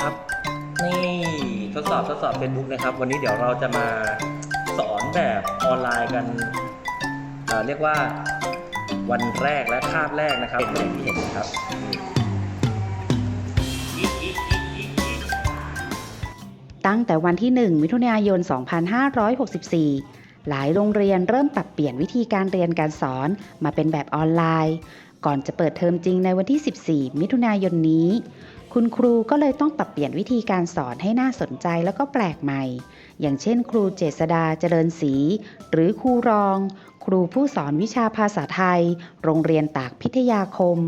ครับ นี่ทดสอบทดสอบ Facebook นะครับ วันนี้เดี๋ยวเราจะมาสอนแบบออนไลน์กันเเรียกว่าวันแรกและคาบแรกนะครับเป็นอย่างที่เห็นนะครับตั้งแต่วันที่ 1 มิถุนายน 2564 หลายโรงเรียนเริ่มปรับเปลี่ยนวิธีการเรียนการสอนมาเป็นแบบออนไลน์ ก่อนจะเปิดเทอมจริงในวันที่ 14 มิถุนายนนี้ คุณครูก็เลยต้องปรับเปลี่ยนวิธีการสอนให้น่าสนใจแล้วก็แปลกใหม่ อย่างเช่น ครูเจษดาเจริญศรีหรือครูรอง ครูผู้สอนวิชาภาษาไทย โรงเรียนตากพิทยาคม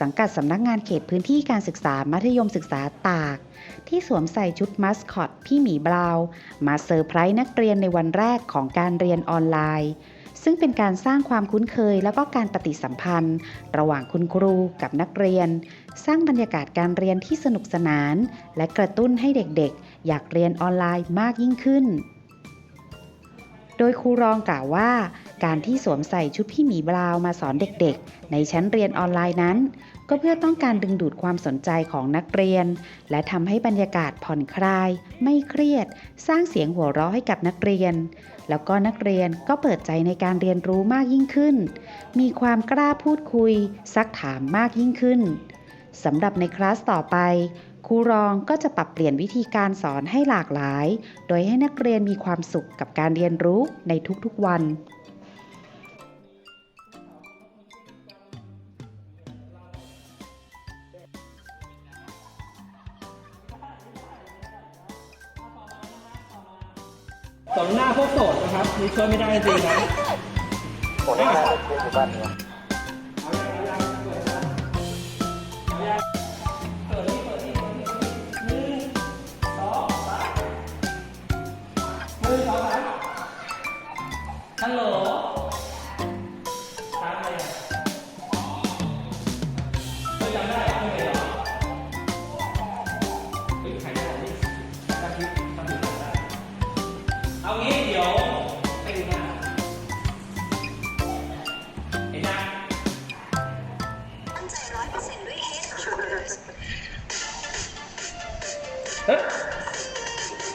สังกัดสำนักงานเขตพื้นที่การศึกษามัธยมศึกษาตาก ที่สวมใส่ชุดมัสคอตพี่หมีบราวน์มาเซอร์ไพรส์นักเรียนในวันแรกของการเรียนออนไลน์ ซึ่งเป็นการสร้างความคุ้นเคย แล้วก็การปฏิสัมพันธ์ ระหว่างคุณครูกับนักเรียน สร้างบรรยากาศการเรียนที่สนุกสนาน และกระตุ้นให้เด็กๆ อยากเรียนออนไลน์มากยิ่งขึ้น โดยครูรองกล่าวว่า การที่สวมใส่ชุดพี่หมีบราวน์มาสอนเด็กๆ ในชั้นเรียนออนไลน์นั้น ก็เพื่อต้องการดึงดูดความสนใจของนักเรียน และทำให้บรรยากาศผ่อนคลาย ไม่เครียด สร้างเสียงหัวเราะให้กับนักเรียน แล้วก็นักเรียนก็เปิดใจในการเรียนรู้มากยิ่งขึ้น มีความกล้าพูดคุย ซักถามมากยิ่งขึ้นสำหรับในคลาสต่อไปครูรองก็จะปรับเปลี่ยนวิธีการสอนให้หลากหลาย โดยให้นักเรียนมีความสุขกับการเรียนรู้ในทุกๆวัน สองหน้าพวกโสดนะครับนี่ช่วยไม่ได้จริงๆนะ ผมไม่ได้เรียนอยู่บ้านเนี่ย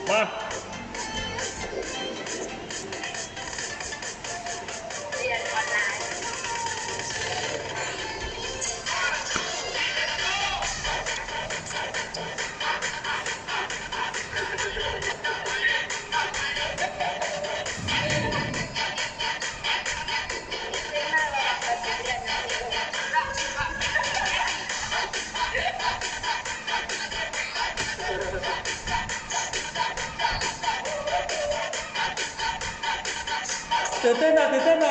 เตื่นเต้นห